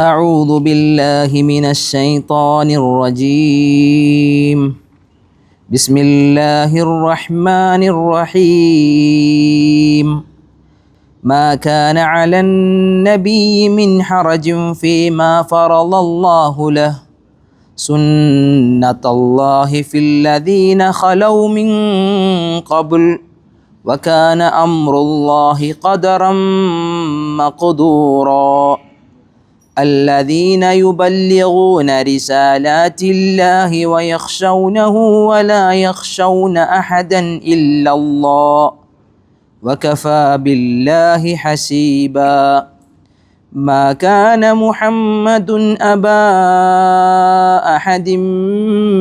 أعوذ بالله من الشيطان الرجيم. بسم الله الرحمن الرحيم. ما كان على النبي من حرج فيما فرض الله له. سنة الله في الذين خلوا من قبل وكان أمر الله قدرا مقدورا الذين يبلغون رسالات الله ويخشونه ولا يخشون احدا الا الله وكفى بالله حسيبا ما كان محمد أبا أحد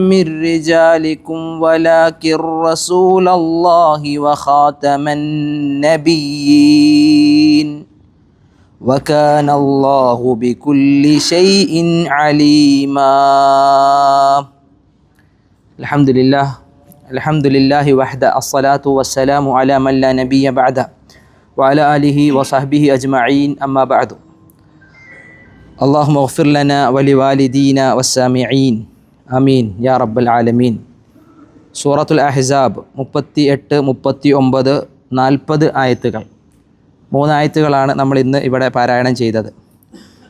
من رجالكم ولكن رسول الله وخاتم النبيين. وكان الله بكل شيء عليما. الحمد لله الحمد لله وحده الصلاة والسلام على من لا نبي بعده وعلى آله وصحبه أجمعين أما بعد. اللهم اغفر لنا ولوالدينا والسامعين آمين يا رب العالمين സൂറത്തുൽ അഹ്സാബ് മുപ്പത്തി എട്ട് മുപ്പത്തി ഒമ്പത് നാൽപ്പത് ആയത്തുകൾ മൂന്നായത്തുകളാണ് നമ്മൾ ഇന്ന് ഇവിടെ പാരായണം ചെയ്തത്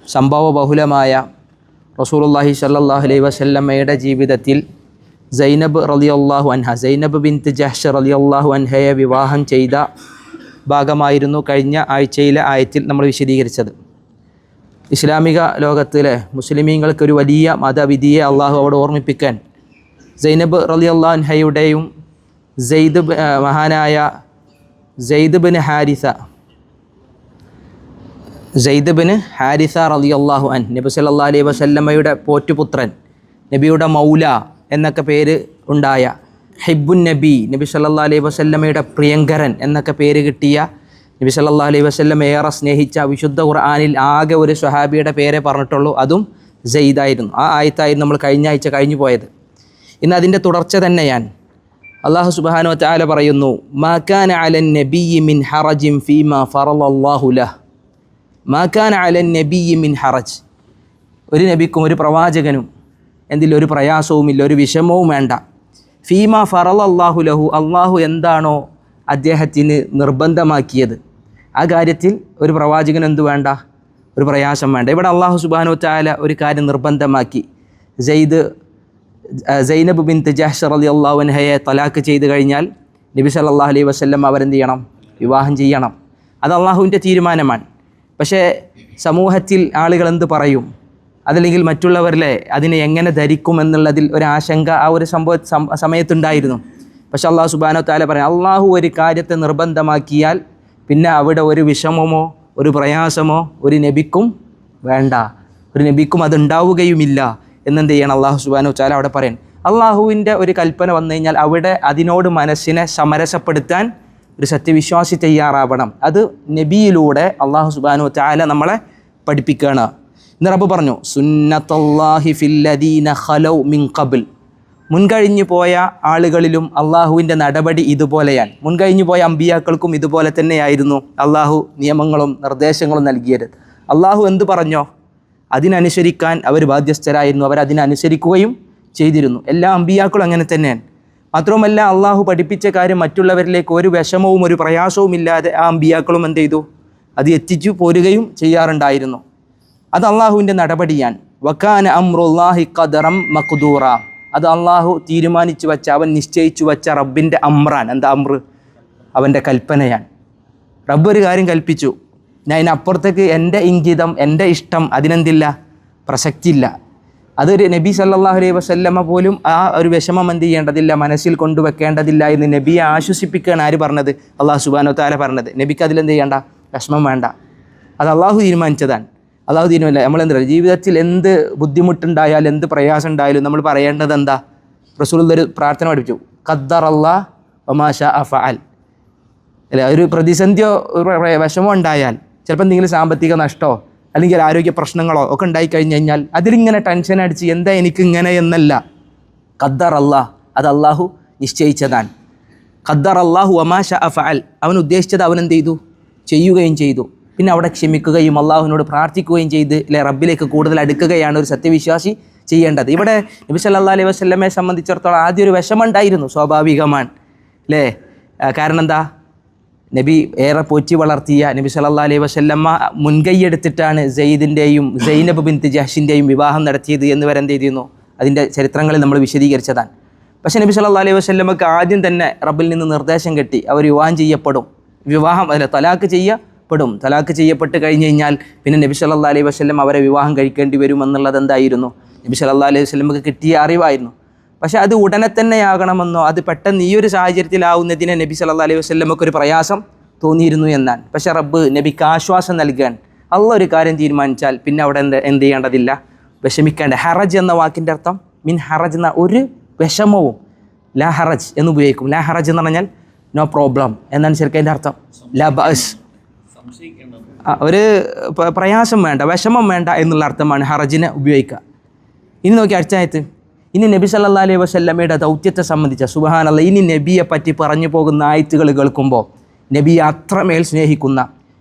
സംഭവ ബഹുലമായ റസൂലുള്ളാഹി സ്വല്ലല്ലാഹു അലൈഹി വസല്ലമ്മയുടെ ജീവിതത്തിൽ സൈനബ് റളിയല്ലാഹു അൻഹ സൈനബ് ബിൻത്ത് ജഹ്ഷ് റളിയല്ലാഹു അൻഹയെ വിവാഹം ചെയ്ത ഭാഗമായിരുന്നു കഴിഞ്ഞ ആഴ്ചയിലെ ആയത്തിൽ നമ്മൾ വിശദീകരിച്ചത് ഇസ്ലാമിക ലോകത്തിലെ മുസ്ലിമീങ്ങൾക്ക് ഒരു വലിയ മതവിധിയെ അള്ളാഹു അവിടെ ഓർമ്മിപ്പിക്കാൻ സൈനബ് റലി അൻഹയുടെയും സെയ്ദ് മഹാനായ Zaid bin Haritha Zaid bin Haritha റലി അള്ളാഹു അൻ നബി സല്ലാ അലൈഹി വസല്ലമ്മയുടെ പോറ്റുപുത്രൻ നബിയുടെ മൗല എന്നൊക്കെ പേര് ഉണ്ടായ ഹിബുൻ നബി നബി സല്ലാ അലൈഹി വസല്ലമ്മയുടെ പ്രിയങ്കരൻ എന്നൊക്കെ പേര് കിട്ടിയ നബി സല്ലാ അലൈഹി വസല്ലം ഏറെ സ്നേഹിച്ച വിശുദ്ധ ഖുർആാനിൽ ആകെ ഒരു സ്വഹാബിയുടെ പേരെ പറഞ്ഞിട്ടുള്ളൂ. അതും ജയ്ദായിരുന്നു ആ ആയത്തായിരുന്നു നമ്മൾ കഴിഞ്ഞ ആഴ്ച കഴിഞ്ഞു പോയത്. ഇന്ന് അതിന്റെ തുടർച്ച തന്നെ ഞാൻ അള്ളാഹു സുബാനോ ചാല പറയുന്നു മാ കാന അലൻ നബിയ്യി മിൻ ഹറജിം ഫീമ ഫറളല്ലാഹു ലഹ്. മാക്കാൻ അലൻ നബിയി മിൻ ഹറജ്. ഒരു നബിക്കും ഒരു പ്രവാചകനും എന്തില്ല ഒരു പ്രയാസവുമില്ല ഒരു വിഷമവും വേണ്ട. ഫീമ ഫറൽ അള്ളാഹു ലഹു അള്ളാഹു എന്താണോ അദ്ദേഹത്തിന് നിർബന്ധമാക്കിയത്. ആ കാര്യത്തിൽ ഒരു പ്രവാചകൻ എന്തു വേണ്ട? ഒരു പ്രയാസം വേണ്ട. ഇവിടെ അള്ളാഹു സുബാനോ ചായ ഒരു കാര്യം നിർബന്ധമാക്കി. ജയ്ദ് സൈനബ് ബിൻ തജാഷർ അലി അള്ളാഹുൻഹയെ തലാക്ക് ചെയ്തു കഴിഞ്ഞാൽ നബി സല്ലല്ലാഹു അലൈഹി വസല്ലം അവരെന്ത് ചെയ്യണം? വിവാഹം ചെയ്യണം. അത് അള്ളാഹുവിന്റെ തീരുമാനമാണ്. പക്ഷേ സമൂഹത്തിൽ ആളുകൾ എന്ത് പറയും? അതല്ലെങ്കിൽ മറ്റുള്ളവരിലെ അതിനെ എങ്ങനെ ധരിക്കും എന്നുള്ളതിൽ ഒരു ആശങ്ക ആ ഒരു സംഭവ സമയത്തുണ്ടായിരുന്നു. പക്ഷെ അള്ളാഹു സുബാനോ താല പറയാം അള്ളാഹു ഒരു കാര്യത്തെ നിർബന്ധമാക്കിയാൽ പിന്നെ അവിടെ ഒരു വിഷമമോ ഒരു പ്രയാസമോ ഒരു നബിക്കും വേണ്ട. ഒരു നബിക്കും അതുണ്ടാവുകയുമില്ല എന്നെന്ത് ചെയ്യണം? അള്ളാഹു സുബാനു വെച്ചാൽ അവിടെ പറയാൻ. അള്ളാഹുവിന്റെ ഒരു കൽപ്പന വന്നു കഴിഞ്ഞാൽ അവിടെ അതിനോട് മനസ്സിനെ സമരസപ്പെടുത്താൻ ഒരു സത്യവിശ്വാസി തയ്യാറാവണം. അത് നബിയിലൂടെ അള്ളാഹു സുബാനു വെച്ചാല നമ്മളെ പഠിപ്പിക്കുകയാണ് ഇന്ന് റബ്ബ് പറഞ്ഞു സുന്നത്തല്ലാഹി ഫില്ലദീന ഖലൗ മിൻ ഖബിൽ. മുൻകഴിഞ്ഞു പോയ ആളുകളിലും അള്ളാഹുവിന്റെ നടപടി ഇതുപോലെയാണ്. മുൻകഴിഞ്ഞു പോയ അമ്പിയാക്കൾക്കും ഇതുപോലെ തന്നെയായിരുന്നു അള്ളാഹു നിയമങ്ങളും നിർദ്ദേശങ്ങളും നൽകിയത്. അള്ളാഹു എന്ത് പറഞ്ഞോ അതിനനുസരിക്കാൻ അവർ ബാധ്യസ്ഥരായിരുന്നു. അവർ അതിനനുസരിക്കുകയും ചെയ്തിരുന്നു. എല്ലാ അമ്പിയാക്കളും അങ്ങനെ തന്നെയാണ്. മാത്രവുമല്ല അള്ളാഹു പഠിപ്പിച്ച കാര്യം മറ്റുള്ളവരിലേക്ക് ഒരു വിഷമവും ഒരു പ്രയാസവും ഇല്ലാതെ ആ അമ്പിയാക്കളും എന്ത് ചെയ്തു? അത് എത്തിച്ചു പോരുകയും ചെയ്യാറുണ്ടായിരുന്നു. അത് അള്ളാഹുവിന്റെ നടപടിയാണ്. വക്കാൻ അമ്രുല്ലാഹി ഖദറം മഖ്ദൂറ. അത് അള്ളാഹു തീരുമാനിച്ചു വച്ച അവൻ നിശ്ചയിച്ചു വച്ച റബ്ബിന്റെ അമ്രാൻ. എന്താ അമ്ര? അവന്റെ കൽപ്പനയാണ്. റബ്ബ് ഒരു കാര്യം കൽപ്പിച്ചു. ഞാൻ അതിനപ്പുറത്തേക്ക് എന്റെ ഇംഗിതം എന്റെ ഇഷ്ടം അതിനെന്തില്ല? പ്രസക്തിയില്ല. അതൊരു നബി സല്ലാഹു അലൈഹി വസല്ലമ പോലും ആ ഒരു വിഷമം എന്ത് ചെയ്യേണ്ടതില്ല മനസ്സിൽ കൊണ്ടുവെക്കേണ്ടതില്ല എന്ന് നബിയെ ആശ്വസിപ്പിക്കുകയാണ് ആര് പറഞ്ഞത്? അള്ളാഹു സുബാനോ താല പറഞ്ഞത്. നബിക്ക് അതിലെന്ത് ചെയ്യേണ്ട? വിഷമം വേണ്ട. അത് അള്ളാഹു തീരുമാനിച്ചതാണ്. അള്ളാഹു തീരുമാനില്ല നമ്മളെന്താ ജീവിതത്തിൽ എന്ത് ബുദ്ധിമുട്ടുണ്ടായാലും എന്ത് പ്രയാസം ഉണ്ടായാലും നമ്മൾ പറയേണ്ടത് എന്താ? റസൂൽ ഒരു പ്രാർത്ഥന പഠിപ്പിച്ചു. ഖദ്ദർ അള്ളാ ഒമാഷ അഫഅൽ അല്ലെ? ഒരു പ്രതിസന്ധിയോ ഒരു വിഷമോ ഉണ്ടായാൽ ചിലപ്പോൾ എന്തെങ്കിലും സാമ്പത്തിക നഷ്ടമോ അല്ലെങ്കിൽ ആരോഗ്യ പ്രശ്നങ്ങളോ ഒക്കെ ഉണ്ടായി കഴിഞ്ഞ് കഴിഞ്ഞാൽ അതിലിങ്ങനെ ടെൻഷൻ അടിച്ച് എന്താ എനിക്ക് ഇങ്ങനെ എന്നല്ല. ഖദ്ദർ അള്ളാഹ് അത് അള്ളാഹു നിശ്ചയിച്ചതാണ്. ഖദ്ദർ അള്ളാഹു അമാഷ അഫഅൽ അവൻ ഉദ്ദേശിച്ചത് അവൻ എന്ത് ചെയ്തു? ചെയ്യുകയും ചെയ്തു. പിന്നെ അവിടെ ക്ഷമിക്കുകയും അള്ളാഹുവിനോട് പ്രാർത്ഥിക്കുകയും ചെയ്ത് അല്ലെ റബ്ബിലേക്ക് കൂടുതൽ അടുക്കുകയാണ് ഒരു സത്യവിശ്വാസി ചെയ്യേണ്ടത്. ഇവിടെ നബി സല്ലാ അലൈഹി വസ്ലമെ സംബന്ധിച്ചിടത്തോളം ആദ്യ ഒരു വിഷമുണ്ടായിരുന്നു സ്വാഭാവികമാണ്. അല്ലേ കാരണം എന്താ? നബി ഏറെ പോറ്റി വളർത്തിയ നബി സല്ലാ അലൈഹി വസ്ല്ലമ്മ മുൻകൈയെടുത്തിട്ടാണ് സെയ്ദിന്റെയും സൈനബ് ബിൻ ജഹ്ഷിന്റെയും വിവാഹം നടത്തിയത് എന്ന് വരെ എന്ത് ചെയ്തിരുന്നു? അതിന്റെ ചരിത്രങ്ങളിൽ നമ്മൾ വിശദീകരിച്ചതാണ്. പക്ഷേ നബി സല്ലാ അലൈഹി വസ്ല്ലമ്മക്ക് ആദ്യം തന്നെ റബ്ബിൽ നിന്ന് നിർദ്ദേശം കിട്ടി അവർ വിവാഹം ചെയ്യപ്പെടും. വിവാഹം അതിൽ തലാക്ക് ചെയ്യപ്പെടും തലാക്ക് ചെയ്യപ്പെട്ട് കഴിഞ്ഞ് കഴിഞ്ഞാൽ പിന്നെ നബി സല്ലാ അലൈഹി വസ്ലം അവരെ വിവാഹം കഴിക്കേണ്ടി വരും എന്നുള്ളത് എന്തായിരുന്നു? നബി സല്ലാ അലൈഹി വസല്ലമക്ക് കിട്ടിയ അറിവായിരുന്നു. പക്ഷേ അത് ഉടനെ തന്നെ ആകണമെന്നോ അത് പെട്ടെന്ന് ഈ ഒരു സാഹചര്യത്തിലാവുന്നതിനെ നബി സല്ലാ അലൈഹി വസ്ലമക്ക് ഒരു പ്രയാസം തോന്നിയിരുന്നു എന്നാണ്. പക്ഷേ റബ്ബ് നബിക്ക് ആശ്വാസം നൽകാൻ അള്ള ഒരു കാര്യം തീരുമാനിച്ചാൽ പിന്നെ അവിടെ എന്ത് എന്ത് ചെയ്യേണ്ടതില്ല? വിഷമിക്കേണ്ട. ഹറജ് എന്ന വാക്കിന്റെ അർത്ഥം മിൻ ഹറജ് എന്ന ഒരു വിഷമവും ലാ ഹറജ് എന്ന് ഉപയോഗിക്കും. ലാ ഹറജ് എന്ന് പറഞ്ഞാൽ നോ പ്രോബ്ലം. എന്നാണ് ശരിക്കും അതിന്റെ അർത്ഥം? ലാ ബസ് ഒരു പ്രയാസം വേണ്ട വിഷമം വേണ്ട എന്നുള്ള അർത്ഥമാണ് ഹറജിനെ ഉപയോഗിക്കുക. ഇനി നോക്കി അടുത്തായത് ഇനി നബി സല്ലാ അലൈഹി വസല്ലമയുടെ ദൗത്യത്തെ സംബന്ധിച്ച സുബഹാനല്ല ഇനി നബിയെ പറ്റി പറഞ്ഞു പോകുന്ന ആയത്തുകൾ കേൾക്കുമ്പോൾ നബിയെ അത്രമേൽ സ്നേഹിക്കുന്ന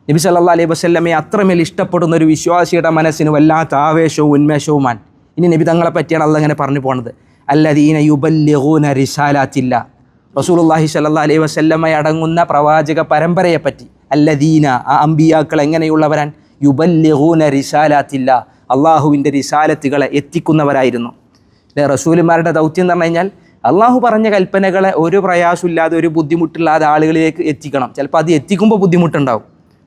നബി സല്ലാ അലൈഹി വസല്ലമയെ അത്രമേൽ ഇഷ്ടപ്പെടുന്ന ഒരു വിശ്വാസിയുടെ മനസ്സിന് വല്ലാത്ത ആവേശവും ഉന്മേഷവുമാണ്. ഇനി നബി തങ്ങളെ പറ്റിയാണ് അല്ല ഇങ്ങനെ പറഞ്ഞു പോണത്. അല്ലദീന യുബല്യഹൂന റിസാലാത്തില്ല റസൂലുള്ളാഹി സല്ലാ അലൈഹി വസ്ല്ലമ്മ അടങ്ങുന്ന പ്രവാചക പരമ്പരയെ പറ്റി. അല്ലദീന ആ അമ്പിയാക്കൾ എങ്ങനെയുള്ളവരാൻ യുബല്യഹൂന റിസാലാത്തില്ല. അള്ളാഹുവിന്റെ റിസാലത്തുകളെ എത്തിക്കുന്നവരായിരുന്നു. റസൂലുമാരുടെ ദൗത്യം എന്ന് പറഞ്ഞു കഴിഞ്ഞാൽ അള്ളാഹു പറഞ്ഞ കൽപ്പനകളെ ഒരു പ്രയാസമില്ലാതെ ഒരു ബുദ്ധിമുട്ടില്ലാതെ ആളുകളിലേക്ക് എത്തിക്കണം. ചിലപ്പോൾ അത് എത്തിക്കുമ്പോൾ ബുദ്ധിമുട്ടുണ്ടാവും.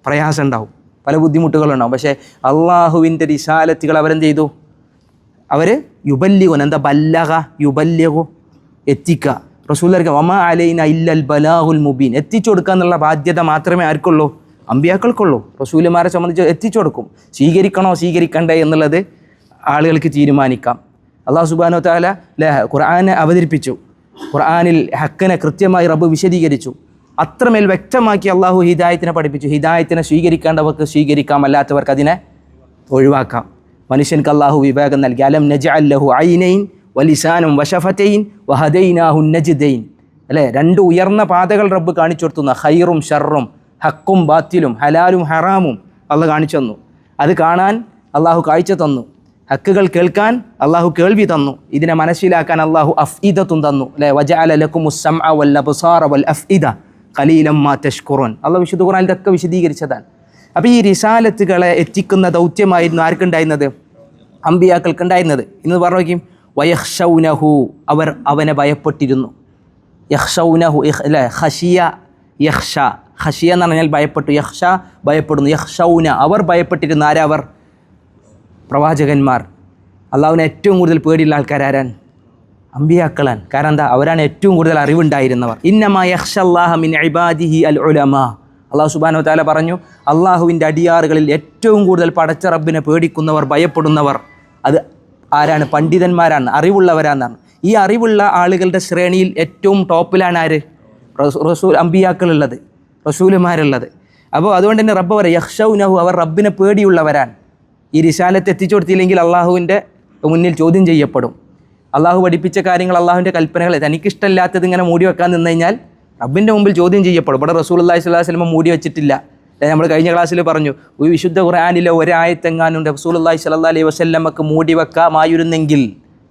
പ്രയാസം ഉണ്ടാവും. പല ബുദ്ധിമുട്ടുകളുണ്ടാവും. പക്ഷേ അള്ളാഹുവിന്റെ റിസാലത്തുകൾ അവരെന്ത് ചെയ്തു? അവർ യുബല്ലിഗുൻ എന്താ? ബല്ലക യുബല്ലിഗു എത്തിക്കുക. റസൂലർക്ക് വമ അലൈന ഇല്ലൽ ബലാഹുൽ മുബീൻ. എത്തിച്ചു കൊടുക്കുക എന്നുള്ള ബാധ്യത മാത്രമേ ആർക്കുള്ളൂ? അമ്പിയാക്കൾക്കുള്ളൂ. റസൂലുമാരെ സംബന്ധിച്ച് എത്തിച്ചു കൊടുക്കും. സ്വീകരിക്കണോ സ്വീകരിക്കണ്ടേ എന്നുള്ളത് ആളുകൾക്ക് തീരുമാനിക്കാം. അള്ളാഹു സുബാനോ താല ഖുർആാനെ അവതരിപ്പിച്ചു. ഖുർആാനിൽ ഹക്കനെ കൃത്യമായി റബ്ബ് വിശദീകരിച്ചു. അത്രമേൽ വ്യക്തമാക്കി അള്ളാഹു ഹിദായത്തിനെ പഠിപ്പിച്ചു. ഹിദായത്തിനെ സ്വീകരിക്കേണ്ടവർക്ക് സ്വീകരിക്കാം അല്ലാത്തവർക്ക് അതിനെ ഒഴിവാക്കാം. മനുഷ്യൻക്ക് അള്ളാഹു വിവേകം നൽകി. അലം നജ അല്ലഹു ഐനൈൻ വലിസാനും വശഫത്തെയിൻ വഹദൈനാഹു നജിദൈൻ. അല്ലേ? രണ്ട് ഉയർന്ന പാതകൾ റബ്ബ് കാണിച്ചു കൊടുത്തുന്ന ഹൈറും ഷർറും ഹക്കും ബാത്തിലും ഹലാലും ഹറാമും അള്ള കാണിച്ചു തന്നു. അത് കാണാൻ അള്ളാഹു കാഴ്ച തന്നു. ഹക്കുകൾ കേൾക്കാൻ അള്ളാഹു കേൾവി തന്നു. ഇതിനെ മനസ്സിലാക്കാൻ അള്ളാഹു അഫ്ഇദത്തും തന്നു. അല്ലേ? വജ അലക്കും വൽ അബ്സാറ വൽ അഫ്ഇദ ഖലീലം മാ തഷ്കുറുൻ. അള്ളാഹു വിശുദ്ധ ഖുറാൻ ഇതൊക്കെ വിശദീകരിച്ചതാണ്. അപ്പോൾ ഈ റിസാലത്തുകളെ എത്തിക്കുന്ന ദൗത്യമായിരുന്നു ആർക്കുണ്ടായിരുന്നത്? അമ്പിയാക്കൾക്കുണ്ടായിരുന്നത്. ഇന്ന് പറഞ്ഞു നോക്കിയും. വയഹ്ഷൗനഹു അവർ അവനെ ഭയപ്പെട്ടിരുന്നു. യഹ്ഷൗനഹു അല്ലെ ഹഷിയ യഹ്ഷ. ഹഷിയ എന്ന് പറഞ്ഞാൽ ഭയപ്പെട്ടു യഹ്ഷ ഭയപ്പെടുന്നു. യഹ്ഷൗന അവർ ഭയപ്പെട്ടിരുന്നു ആരവർ പ്രവാചകന്മാർ. അള്ളാഹുവിനെ ഏറ്റവും കൂടുതൽ പേടിയുള്ള ആൾക്കാരാരാൻ അമ്പിയാക്കളാൻ. കാരണം എന്താ? അവരാണ് ഏറ്റവും കൂടുതൽ അറിവുണ്ടായിരുന്നവർ. ഇന്നമാ യഹ്ഷ മിൻ ഇബാദിഹി അൽ ഉലമാ അള്ളാഹു സുബാനു താല പറഞ്ഞു അള്ളാഹുവിന്റെ അടിയാറുകളിൽ ഏറ്റവും കൂടുതൽ പടച്ച റബ്ബിനെ പേടിക്കുന്നവർ ഭയപ്പെടുന്നവർ അത് ആരാണ്? പണ്ഡിതന്മാരാണ് അറിവുള്ളവരാണെന്നാണ് ഈ അറിവുള്ള ആളുകളുടെ ശ്രേണിയിൽ ഏറ്റവും ടോപ്പിലാണ് ആര്? റസൂ- റസൂൽ അമ്പിയാക്കളുള്ളത് റസൂലുമാരുള്ളത്. അപ്പോൾ അതുകൊണ്ട് തന്നെ റബ്ബ് പറയും യഹ്ഷൗനഹു അവർ റബ്ബിനെ പേടിയുള്ളവരാണ്. ഈ റിശാലത്ത് എത്തിച്ചു കൊടുത്തില്ലെങ്കിൽ അള്ളാഹുവിന്റെ മുന്നിൽ ചോദ്യം ചെയ്യപ്പെടും. അള്ളാഹു പഠിപ്പിച്ച കാര്യങ്ങൾ അള്ളാഹുവിന്റെ കൽപ്പനകൾ തനിക്കിഷ്ടമില്ലാത്തത് ഇങ്ങനെ മൂടി വെക്കാൻ നിന്ന് കഴിഞ്ഞാൽ റബ്ബിന്റെ മുമ്പിൽ ചോദ്യം ചെയ്യപ്പെടും. ഇവിടെ റസൂൽ അള്ളാഹി സ്വല്ലാ വസ്ലമ മൂടി വെച്ചിട്ടില്ല. നമ്മൾ കഴിഞ്ഞ ക്ലാസ്സിൽ പറഞ്ഞു ഒരു വിശുദ്ധ ഖുർആാനിലെ ഒരായത്തെങ്ങാനും അള്ളാഹി സ്വല്ലാ അലൈഹി വസ്ലമക്ക് മൂടി വെക്കാമായിരുന്നെങ്കിൽ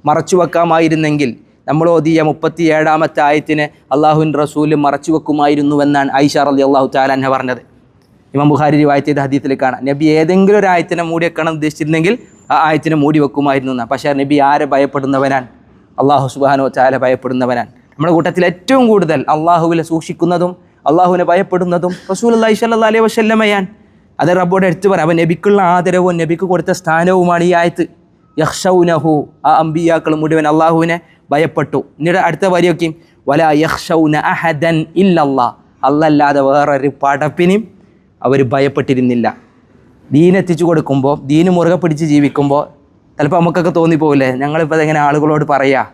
മറച്ചു വെക്കാമായിരുന്നെങ്കിൽ നമ്മൾ ഓതിയ മുപ്പത്തി ഏഴാമത്തെ ആയത്തിനെ അള്ളാഹുവിൻ റസൂൽ മറച്ചു വെക്കുമായിരുന്നുവെന്നാണ് ഐഷ റലി അള്ളാഹു താലാൻഹ പറഞ്ഞത്. ഇമാം ബുഹാരി റിവായത്ത് ചെയ്ത ഹദീത്തിൽ കാണാം നബി ഏതെങ്കിലും ഒരു ആയത്തിനെ മൂടി വെക്കണം ഉദ്ദേശിച്ചിരുന്നെങ്കിൽ ആ ആയത്തിനെ മൂടി വെക്കുമായിരുന്നു എന്നാണ് പക്ഷേ നബി ആരെ ഭയപ്പെടുന്നവനാണ്? അള്ളാഹു സുബാനോ ചാല ഭയപ്പെടുന്നവനാണ്. നമ്മുടെ കൂട്ടത്തിൽ ഏറ്റവും കൂടുതൽ അള്ളാഹുവിനെ സൂക്ഷിക്കുന്നതും അള്ളാഹുവിനെ ഭയപ്പെടുന്നതും റസൂൽ അള്ളാഹി സല്ല അലൈഹി വസ്ല്ലമയാൻ അത് റബ്ബോട് എടുത്തു പറ അവൻ നബിക്കുള്ള ആദരവും നബിക്ക് കൊടുത്ത സ്ഥാനവുമാണ് ഈ ആയത്ത്. യഹ്ഷൗനഹു ആ അമ്പിയാക്കൾ മുഴുവൻ അള്ളാഹുവിനെ ഭയപ്പെട്ടു. എന്നിട്ട് അടുത്ത വരിയൊക്കെ വല യഹ്ഷൗന അഹദൻ ഇല്ലല്ലാ. അല്ലല്ലാതെ വേറൊരു പടപ്പിനും അവർ ഭയപ്പെട്ടിരുന്നില്ല. ദീനെത്തിച്ചു കൊടുക്കുമ്പോൾ ദീന് മുറുകെ പിടിച്ച് ജീവിക്കുമ്പോൾ ചിലപ്പോൾ നമുക്കൊക്കെ തോന്നിപ്പോവില്ലേ? ഞങ്ങളിപ്പോൾ അതെങ്ങനെ ആളുകളോട് പറയാ?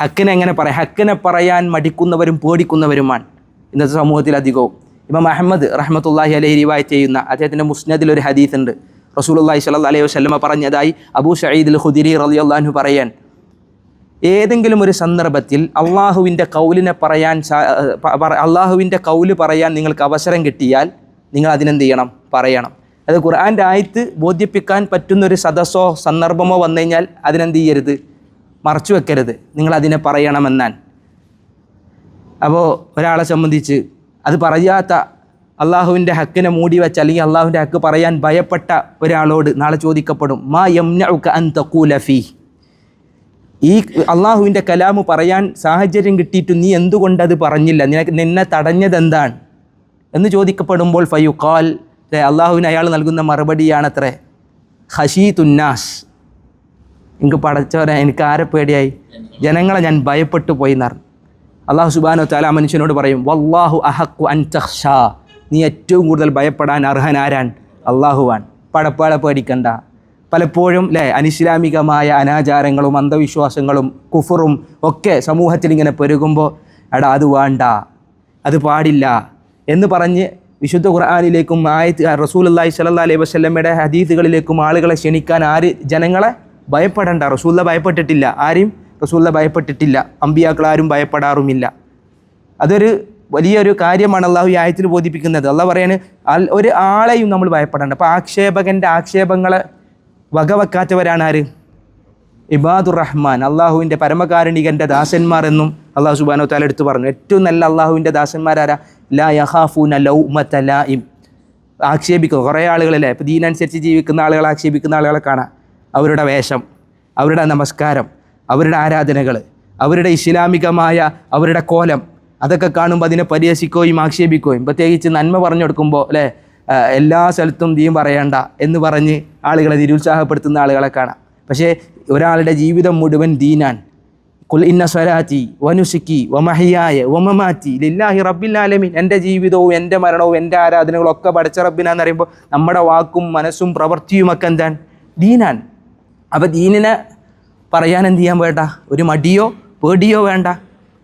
ഹക്കിനെ എങ്ങനെ പറയാം? ഹക്കിനെ പറയാൻ മടിക്കുന്നവരും പേടിക്കുന്നവരുമാണ്. ഇന്നത്തെ സമൂഹത്തിൽ അധികവും. ഇപ്പം അഹമ്മദ് റഹ്മത്തുല്ലാഹി അലഹി റിവായ് ചെയ്യുന്ന അദ്ദേഹത്തിന്റെ മുസ്നദിൽ ഒരു ഹദീസ് ഉണ്ട് റസൂലുള്ളാഹി സ്വല്ലല്ലാഹി അലൈഹി വസ്ലമ പറഞ്ഞതായി അബൂ ഷഹീദ് അൽ ഖുദിരി റളിയല്ലാഹു പറയാൻ ഏതെങ്കിലും ഒരു സന്ദർഭത്തിൽ അള്ളാഹുവിന്റെ കൗലിനെ പറയാൻ അള്ളാഹുവിന്റെ കൗൽ പറയാൻ നിങ്ങൾക്ക് അവസരം കിട്ടിയാൽ നിങ്ങൾ അതിനെന്ത് ചെയ്യണം? പറയണം. അത് ഖുർആന്റെ ആയത്ത് ബോധ്യപ്പിക്കാൻ പറ്റുന്ന ഒരു സദസ്സോ സന്ദർഭമോ വന്നു കഴിഞ്ഞാൽ അതിനെന്ത് ചെയ്യരുത്? മറച്ചു വെക്കരുത്. നിങ്ങൾ അതിനെ പറയണമെന്നാൻ അപ്പോൾ ഒരാളെ സംബന്ധിച്ച് അത് പറയാത്ത അള്ളാഹുവിന്റെ ഹക്കിനെ മൂടി വെച്ച് അല്ലെങ്കിൽ അള്ളാഹുവിന്റെ ഹക്ക് പറയാൻ ഭയപ്പെട്ട ഒരാളോട് നാളെ ചോദിക്കപ്പെടും മാ യംനഉക അൻ തഖൂല ഫീ. ഈ അള്ളാഹുവിന്റെ കലാമ് പറയാൻ സാഹചര്യം കിട്ടിയിട്ട് നീ എന്തുകൊണ്ട് അത് പറഞ്ഞില്ല? നിനക്ക് നിന്നെ തടഞ്ഞത് എന്താണ്? എന്ന് ചോദിക്കപ്പെടുമ്പോൾ ഫയുഖാൽ അള്ളാഹുവിന് അയാൾ നൽകുന്ന മറുപടിയാണത്രേ. ഹഷീ തുന്നാസ് എനിക്ക് പടച്ചവരെ എനിക്ക് ആരെ പേടിയായി? ജനങ്ങളെ ഞാൻ ഭയപ്പെട്ടു പോയി എന്നറിഞ്ഞു അള്ളാഹു സുബാനോ താല മനുഷ്യനോട് പറയും വല്ലാഹു അഹക്കു അൻ തഹ്ഷാ നീ ഏറ്റവും കൂടുതൽ ഭയപ്പെടാൻ അർഹനാരാൻ അള്ളാഹുവാൻ പടപ്പാടെ പേടിക്കണ്ട. പലപ്പോഴും അല്ലേ അനിസ്ലാമികമായ അനാചാരങ്ങളും അന്ധവിശ്വാസങ്ങളും കുഫറും ഒക്കെ സമൂഹത്തിൽ ഇങ്ങനെ പെരുകുമ്പോൾ എടാ അത് വേണ്ട. അത് പാടില്ല. എന്ന് പറഞ്ഞ് വിശുദ്ധ ഖുർആാനിലേക്കും ആയത്ത് റസൂൽ അള്ളാഹി സ്വല്ലാ അലൈഹി വസ്ലമ്മയുടെ ഹദീസുകളിലേക്കും ആളുകളെ ക്ഷണിക്കാൻ ആര് ജനങ്ങളെ ഭയപ്പെടണ്ട. റസൂല്ല ഭയപ്പെട്ടിട്ടില്ല. ആരെയും റസൂല്ല ഭയപ്പെട്ടിട്ടില്ല. അമ്പിയാക്കൾ ആരും ഭയപ്പെടാറുമില്ല. അതൊരു വലിയൊരു കാര്യമാണ് അള്ളാഹു ആയത്തിൽ ബോധിപ്പിക്കുന്നത്. അള്ളാഹ് പറയാണ് ഒരു ആളെയും നമ്മൾ ഭയപ്പെടേണ്ട. അപ്പോൾ ആക്ഷേപകന്റെ ആക്ഷേപങ്ങളെ വകവെക്കാത്തവരാണ് ആര്? ഇബാദുർ റഹ്മാൻ. അള്ളാഹുവിന്റെ പരമകാരുണികന്റെ ദാസന്മാർ എന്നും അള്ളാഹു സുബാനോ താല എടുത്തു പറഞ്ഞു. ഏറ്റവും നല്ല അള്ളാഹുവിന്റെ ദാസന്മാരാരാ? ലാ യഹാഫൂന ലൗമത്തലായിം ലായിം ആക്ഷേപിക്കുക. കുറേ ആളുകളല്ലേ? ഇപ്പോൾ ദീനനുസരിച്ച് ജീവിക്കുന്ന ആളുകളെ ആക്ഷേപിക്കുന്ന ആളുകളെ കാണാം. അവരുടെ വേഷം അവരുടെ നമസ്കാരം അവരുടെ ആരാധനകൾ അവരുടെ ഇസ്ലാമികമായ അവരുടെ കോലം അതൊക്കെ കാണുമ്പോൾ അതിനെ പരിഹസിക്കുകയും ആക്ഷേപിക്കുകയും പ്രത്യേകിച്ച് നന്മ പറഞ്ഞു കൊടുക്കുമ്പോൾ അല്ലേ? എല്ലാ സ്ഥലത്തും ദീൻ പറയണ്ട എന്ന് പറഞ്ഞ് ആളുകളെ നിരുത്സാഹപ്പെടുത്തുന്ന ആളുകളെ കാണാം. പക്ഷേ ഒരാളുടെ ജീവിതം മുഴുവൻ ദീനാൻ കുൽ ഇന്ന സ്വരാത്തി വനുസുക്കി വമഹിയായ വമമാറ്റി ലില്ലാഹി റബ്ബിൽ ആലമീൻ. എന്റെ ജീവിതവും എന്റെ മരണവും എന്റെ ആരാധനകളും ഒക്കെ പഠിച്ച റബ്ബിനാന്ന് പറയുമ്പോൾ നമ്മുടെ വാക്കും മനസ്സും പ്രവൃത്തിയുമൊക്കെ എന്താണ്? ദീനാൻ അപ്പോൾ ദീനിനെ പറയാൻ എന്ത് ചെയ്യാൻ വേണ്ട? ഒരു മടിയോ പേടിയോ വേണ്ട.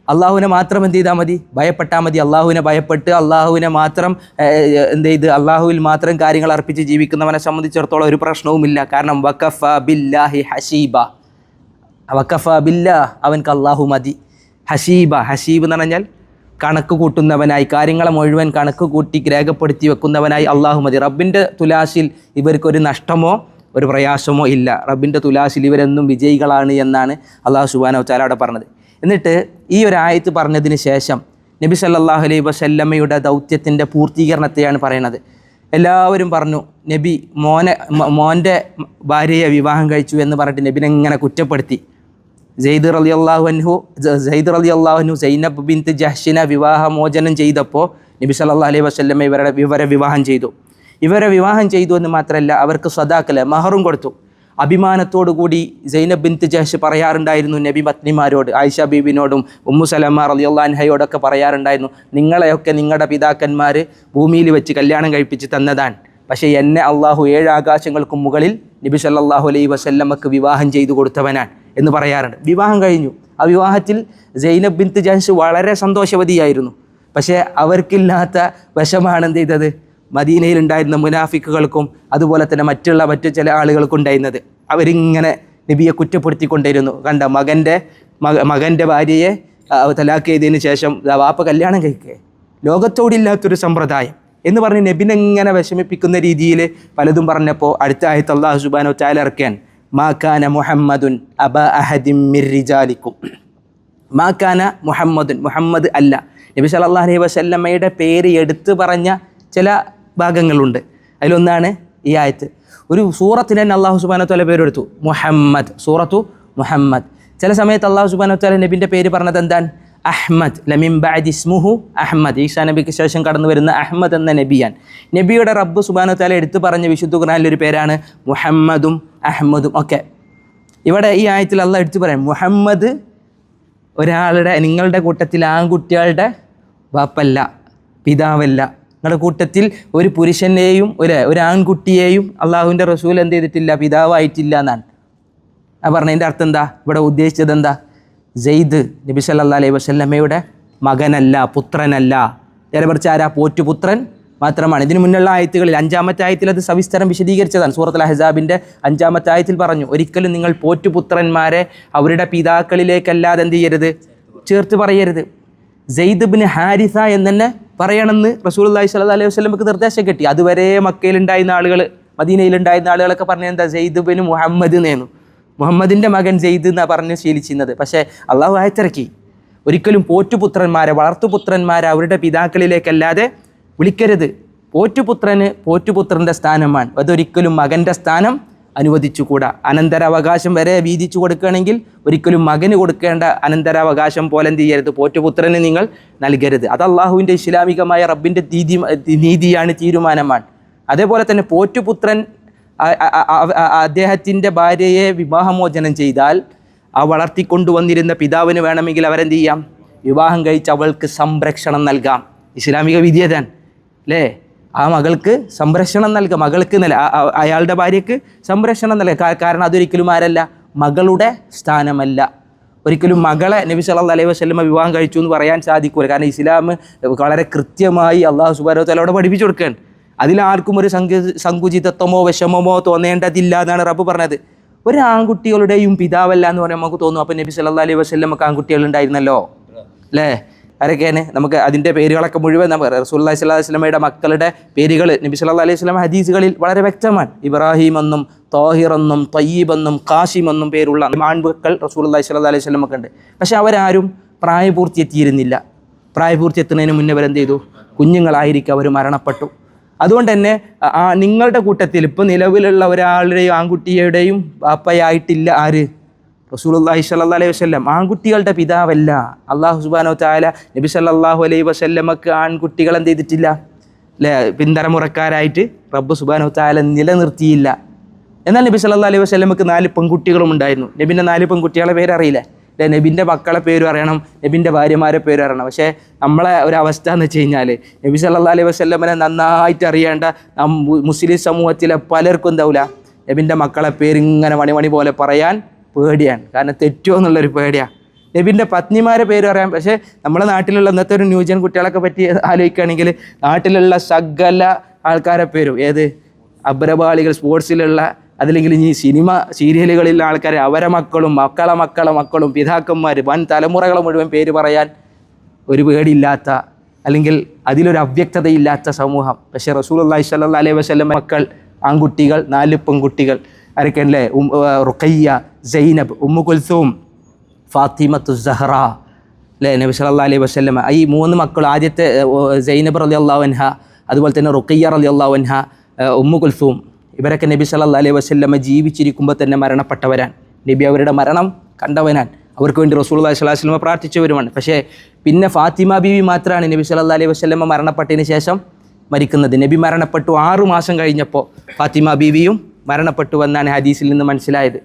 അള്ളാഹുവിനെ മാത്രം എന്ത് ചെയ്താൽ മതി? ഭയപ്പെട്ടാൽ മതി. അള്ളാഹുവിനെ ഭയപ്പെട്ട് അള്ളാഹുവിനെ മാത്രം എന്ത് ചെയ്ത്? അള്ളാഹുവിൽ മാത്രം കാര്യങ്ങൾ അർപ്പിച്ച് ജീവിക്കുന്നവനെ സംബന്ധിച്ചിടത്തോളം ഒരു പ്രശ്നവുമില്ല. കാരണം വക്കഫ ബില്ലാഹി ഹഷീബ വക്കഫ ബില്ല അവൻക്ക് അള്ളാഹു മതി. ഹഷീബ ഹഷീബ് എന്ന് പറഞ്ഞാൽ കണക്ക് കൂട്ടുന്നവനായി കാര്യങ്ങളെ മുഴുവൻ കണക്ക് കൂട്ടി രേഖപ്പെടുത്തി വെക്കുന്നവനായി അള്ളാഹു മതി. റബ്ബിന്റെ തുലാശിൽ ഇവർക്കൊരു നഷ്ടമോ ഒരു പ്രയാസമോ ഇല്ല. റബ്ബിന്റെ തുലാസിൽ ഇവരെന്നും വിജയികളാണ് എന്നാണ് അള്ളാഹു സുബാന ചാല അവിടെ പറഞ്ഞത്. എന്നിട്ട് ഈ ഒരു ആയത്ത് പറഞ്ഞതിന് ശേഷം നബി സല്ലാഹു അലൈഹി വസല്ലമ്മയുടെ ദൗത്യത്തിന്റെ പൂർത്തീകരണത്തെയാണ് പറയുന്നത്. എല്ലാവരും പറഞ്ഞു നബി മോനെ മോന്റെ ഭാര്യയെ വിവാഹം കഴിച്ചു എന്ന് പറഞ്ഞിട്ട് നബിനെ ഇങ്ങനെ കുറ്റപ്പെടുത്തി. സെയ്ദ് അലി അള്ളാഹു അൻഹു സെയ്ദ് അലി അള്ളാഹു അൻഹു സൈനബ് ബിൻ ജഹ്ഷിനെ വിവാഹമോചനം ചെയ്തപ്പോൾ നബി സല്ലല്ലാഹു അലൈഹി വസല്ലമ ഇവരുടെ ഇവരെ വിവാഹം ചെയ്തു. ഇവരെ വിവാഹം ചെയ്തു എന്ന് മാത്രമല്ല അവർക്ക് സദാക്കൽ മഹറും കൊടുത്തു. അഭിമാനത്തോടു കൂടി സൈനബ് ബിന്ത് ജഹ്ഷ് പറയാറുണ്ടായിരുന്നു നബി പത്നിമാരോട് ആയിഷ ബീബിനോടും ഉമ്മു സലമ റളിയല്ലാഹു അൻഹയോടൊക്കെ പറയാറുണ്ടായിരുന്നു നിങ്ങളെയൊക്കെ നിങ്ങളുടെ പിതാക്കന്മാർ ഭൂമിയിൽ വെച്ച് കല്യാണം കഴിപ്പിച്ച് തന്നതാണ്. പക്ഷേ എന്നെ അള്ളാഹു ഏഴ് ആകാശങ്ങൾക്കും മുകളിൽ നബി സല്ലാഹു അലൈ വസല്ലമ്മക്ക് വിവാഹം ചെയ്തു കൊടുത്തവനാണ് എന്ന് പറയാറുണ്ട്. വിവാഹം കഴിഞ്ഞു. ആ വിവാഹത്തിൽ സൈനബ് ബിന്ത് ജഹ്ഷ് വളരെ സന്തോഷവതിയായിരുന്നു. പക്ഷേ അവർക്കില്ലാത്ത വശമാണ് എന്ത് ചെയ്തത്? മദീനയിലുണ്ടായിരുന്ന മുനാഫിക്കുകൾക്കും അതുപോലെ തന്നെ മറ്റുള്ള മറ്റു ചില ആളുകൾക്കും ഉണ്ടായിരുന്നത്. അവരിങ്ങനെ നബിയെ കുറ്റപ്പെടുത്തിക്കൊണ്ടിരുന്നു. കണ്ട? മകന്റെ മക മകന്റെ ഭാര്യയെ തലാക്ക് ചെയ്തതിന് ശേഷം വാപ്പ കല്യാണം കഴിക്കുക ലോകത്തോടില്ലാത്തൊരു സമ്പ്രദായം. എന്ന് പറഞ്ഞ് നബിനെങ്ങനെ വിഷമിപ്പിക്കുന്ന രീതിയിൽ പലതും പറഞ്ഞപ്പോൾ അടുത്ത ആയത്ത് അള്ളാഹു സുബാനോ ചാലിറക്കാൻ മാക്കാന കാന മുഹമ്മദുൻ അബ അഹദിം മിർ റിജാലിക്കും. മാ മുഹമ്മദുൻ മുഹമ്മദ് അല്ല. നബി സല്ലല്ലാഹു അലൈഹി വസല്ലമ്മയുടെ പേര് എടുത്തു പറഞ്ഞ ചില ഭാഗങ്ങളുണ്ട്. അതിലൊന്നാണ് ഈ ആയത്ത്. ഒരു സൂറത്തിന് തന്നെ അള്ളാഹു സുബാനത്തോല തല പേരെടുത്തു. മുഹമ്മദ്. സൂറത്തു മുഹമ്മദ്. ചില സമയത്ത് അള്ളാഹു സുബാനത്തോല തല നബിന്റെ പേര് പറഞ്ഞത് എന്താണ്? അഹ്മദ്. ലമിൻ ബാദ് ഇസ്മുഹു അഹ്മദ്. ഈസാ നബിക്ക് ശേഷം കടന്നു വരുന്ന അഹ്മദ് എന്ന നബിയാൻ നബിയുടെ റബ്ബ് സുബാനത്താല തല എടുത്തു പറഞ്ഞ വിശുദ്ധ ഖുറാനിലൊരു പേരാണ് മുഹമ്മദും അഹമ്മദും ഒക്കെ. ഇവിടെ ഈ ആയത്തിൽ അള്ളാഹ് എടുത്തു പറയാം. മുഹമ്മദ് ഒരാളുടെ നിങ്ങളുടെ കൂട്ടത്തിൽ ആൺകുട്ടികളുടെ വാപ്പല്ല പിതാവല്ല. നിങ്ങളുടെ കൂട്ടത്തിൽ ഒരു പുരുഷനെയും ഒരു ഒരു ആൺകുട്ടിയെയും അള്ളാഹുവിന്റെ റസൂൽ എന്ത് ചെയ്തിട്ടില്ല പിതാവായിട്ടില്ല എന്നാണ്. ആ പറഞ്ഞതിന്റെ അർത്ഥം എന്താ? ഇവിടെ ഉദ്ദേശിച്ചത് എന്താ? ജെയ്ദ് നബി സല്ലാ അലൈഹി വസല്ലമയുടെ മകനല്ല പുത്രനല്ല. നേരെ മറിച്ച് ആരാ? പോറ്റുപുത്രൻ മാത്രമാണ്. ഇതിനു മുന്നുള്ള ആയത്തുകളിൽ അഞ്ചാമത്തെ ആയത്തിൽ അത് സവിസ്തരം വിശദീകരിച്ചതാണ്. സൂറത്തുൽ അഹസാബിന്റെ അഞ്ചാമത്തെ ആയത്തിൽ പറഞ്ഞു ഒരിക്കലും നിങ്ങൾ പോറ്റുപുത്രന്മാരെ അവരുടെ പിതാക്കളിലേക്കല്ലാതെ എന്ത് ചെയ്യരുത്? ചേർത്ത് പറയരുത്. ജെയ്ദ് ബിൻ ഹാരിസ എന്നെ പറയണമെന്ന് റസൂൽ അള്ളഹി അലൈഹി വസ്ലമക്ക് നിർദ്ദേശം കിട്ടി. അതുവരെ മക്കയിലുണ്ടായിരുന്ന ആളുകൾ മദീനയിലുണ്ടായിരുന്ന ആളുകളൊക്കെ പറഞ്ഞ എന്താ സെയ്ദ് ബിൻ മുഹമ്മദ് എന്നേന്നു മുഹമ്മദിന്റെ മകൻ സെയ്ദ് എന്നാണ് പറഞ്ഞ് ശീലിച്ചിരുന്നത്. പക്ഷേ അള്ളാഹു ആയത്തിറക്കി. ഒരിക്കലും പോറ്റുപുത്രന്മാരെ വളർത്തുപുത്രന്മാരെ അവരുടെ പിതാക്കളിലേക്കല്ലാതെ വിളിക്കരുത്. പോറ്റുപുത്രന് പോറ്റുപുത്രന്റെ സ്ഥാനമാണ്. അതൊരിക്കലും മകന്റെ സ്ഥാനം അനുവദിച്ചുകൂടാ. അനന്തരാവകാശം വരെ വീതിച്ചു കൊടുക്കുകയാണെങ്കിൽ ഒരിക്കലും മകന് കൊടുക്കേണ്ട അനന്തരാവകാശം പോലെ എന്ത് ചെയ്യരുത്? പോറ്റുപുത്രന് നിങ്ങൾ നൽകരുത്. അത് അള്ളാഹുവിന്റെ ഇസ്ലാമികമായ റബ്ബിന്റെ നീതി നീതിയാണ് തീരുമാനമാണ്. അതേപോലെ തന്നെ പോറ്റുപുത്രൻ അദ്ദേഹത്തിന്റെ ഭാര്യയെ വിവാഹമോചനം ചെയ്താൽ ആ വളർത്തിക്കൊണ്ടുവന്നിരുന്ന പിതാവിന് വേണമെങ്കിൽ അവരെന്ത് ചെയ്യാം? വിവാഹം കഴിച്ച് അവൾക്ക് സംരക്ഷണം നൽകാം. ഇസ്ലാമിക വിധിയതാൻ അല്ലേ? ആ മകൾക്ക് സംരക്ഷണം നൽകുക. മകൾക്ക് നില അയാളുടെ ഭാര്യയ്ക്ക് സംരക്ഷണം നൽകുക. കാരണം അതൊരിക്കലും ആരല്ല മകളുടെ സ്ഥാനമല്ല. ഒരിക്കലും മകളെ നബി സല്ലാ അലൈഹി വസ്ലമ വിവാഹം കഴിച്ചു എന്ന് പറയാൻ സാധിക്കില്ല കാരണം ഇസ്ലാം വളരെ കൃത്യമായി അള്ളാഹു സുബാനോ അവിടെ പഠിപ്പിച്ചു കൊടുക്കുകയാണ്. അതിലാർക്കും ഒരു സങ്കു സങ്കുചിതത്വമോ വിഷമമോ തോന്നേണ്ടതില്ല എന്നാണ് റബ്ബ് പറഞ്ഞത്. ഒരു ആൺകുട്ടികളുടെയും പിതാവല്ല എന്ന് പറയുമ്പോൾ നമുക്ക് തോന്നും. അപ്പം നബി സല്ലാ അലൈഹി വസല്ലമക്ക് ആൺകുട്ടികൾ ഉണ്ടായിരുന്നല്ലോ? അല്ലേ? ആരൊക്കെയാണ്? നമുക്ക് അതിന്റെ പേരുകളൊക്കെ മുഴുവൻ നമുക്ക് റസൂല്ലാ സ്വല്ലാ വസ്ലമയുടെ മക്കളുടെ പേരുകൾ നബി സല്ലാ അലൈഹി സ്വലം ഹദീസുകളിൽ വളരെ വ്യക്തമാണ്. ഇബ്രാഹിം എന്നും തോഹിർ എന്നും തയ്യീബ് എന്നും കാശിം എന്നും പേരുള്ള ആൺമക്കൾ റസൂല്ലാ സ്വല്ലാ അലൈഹി സ്വലമൊക്കെ ഉണ്ട്. പക്ഷെ അവരാരും പ്രായപൂർത്തി എത്തിയിരുന്നില്ല പ്രായപൂർത്തി എത്തുന്നതിന് മുന്നേ അവരെന്ത് ചെയ്തു? കുഞ്ഞുങ്ങളായിരിക്കും അവർ മരണപ്പെട്ടു. അതുകൊണ്ട് തന്നെ നിങ്ങളുടെ കൂട്ടത്തിൽ ഇപ്പോൾ നിലവിലുള്ള ഒരാളുടെയും ആൺകുട്ടിയുടെയും പാപ്പയായിട്ടില്ല ആര്? റസൂലുള്ളാഹി സല്ലാ അലൈഹി വസല്ലം ആൺകുട്ടികളുടെ പിതാവല്ല. അള്ളാഹു സുബാനോ താല നബി സല്ലാഹു അലൈഹി വസ്ല്ലമക്ക് ആൺകുട്ടികൾ എന്ത് ചെയ്തിട്ടില്ല? അല്ലേ പിന്തരമുറക്കാരായിട്ട് റബ്ബ് സുബാനോ താല നിലനിർത്തിയില്ല. എന്നാൽ നബി സല്ലാ അലൈഹി വസ്ല്ലമക്ക് നാല് പെൺകുട്ടികളും ഉണ്ടായിരുന്നു. നബിന്റെ നാല് പെൺകുട്ടികളെ പേരറിയില്ല അല്ലേ നബിന്റെ മക്കളെ പേരും അറിയണം നബിന്റെ ഭാര്യമാരെ പേരും അറിയണം. പക്ഷേ നമ്മളെ ഒരു അവസ്ഥ എന്ന് വെച്ച് കഴിഞ്ഞാൽ നബി സല്ലാ അലൈഹി വസ്ല്ലമനെ നന്നായിട്ട് അറിയേണ്ട മുസ്ലിം സമൂഹത്തിലെ പലർക്കും എന്താവില്ല നബിന്റെ മക്കളെ പേര് ഇങ്ങനെ മണിമണി പോലെ പറയാൻ പേടിയാണ്. കാരണം തെറ്റുമോ എന്നുള്ളൊരു പേടിയാണ് നബിന്റെ പത്നിമാരെ പേര് പറയാം. പക്ഷേ നമ്മുടെ നാട്ടിലുള്ള ഇന്നത്തെ ഒരു ന്യൂജൻ കുട്ടികളൊക്കെ പറ്റി ആലോചിക്കുകയാണെങ്കിൽ നാട്ടിലുള്ള സകല ആൾക്കാരെ പേരും ഏത്? അപരപാളികൾ സ്പോർട്സിലുള്ള അതില്ലെങ്കിൽ ഈ സിനിമ സീരിയലുകളിലുള്ള ആൾക്കാർ അവരെ മക്കളും മക്കളെ മക്കളെ മക്കളും പിതാക്കന്മാർ വൻ തലമുറകളെ മുഴുവൻ പേര് പറയാൻ ഒരു പേടിയില്ലാത്ത അല്ലെങ്കിൽ അതിലൊരു അവ്യക്തതയില്ലാത്ത സമൂഹം. പക്ഷേ റസൂൽ അള്ളാഹി സ്വല്ലാ അലൈഹി വസ്ലം മക്കൾ ആൺകുട്ടികൾ നാല് പെൺകുട്ടികൾ. ഉം റുഖയ്യ സൈനബ് ഉമ്മു കുൽസൂം ഫാത്തിമത്തു സഹറ അല്ലേ? നബി സല്ലാ അലൈഹി വസ്ലമ ഈ മൂന്ന് മക്കൾ ആദ്യത്തെ സൈനബ് റലി അള്ളാഹുൻഹ അതുപോലെ തന്നെ റുഖയ്യ റലി അള്ളാഹുൻഹ ഉമ്മു കുൽസൂം. ഇവരൊക്കെ നബി സല്ലാ അലൈഹി വസ്ലമ ജീവിച്ചിരിക്കുമ്പോൾ തന്നെ മരണപ്പെട്ടവരാണ് നബി അവരുടെ മരണം കണ്ടവനാൻ. അവർക്ക് വേണ്ടി റസൂൽ അള്ളഹി സ്വലാഹു വസ്ലമ പ്രാർത്ഥിച്ചവരുമാണ്. പക്ഷേ പിന്നെ ഫാത്തിമ ബീവി മാത്രമാണ് നബി സല്ലാ അലൈഹി വസ്ലമ മരണപ്പെട്ടതിന് ശേഷം മരിക്കുന്നത്. നബി മരണപ്പെട്ടു ആറു മാസം കഴിഞ്ഞപ്പോൾ ഫാത്തിമ ബീവിയും മരണപ്പെട്ടു എന്നാണ് ഹദീസിൽ നിന്ന് മനസ്സിലായത്.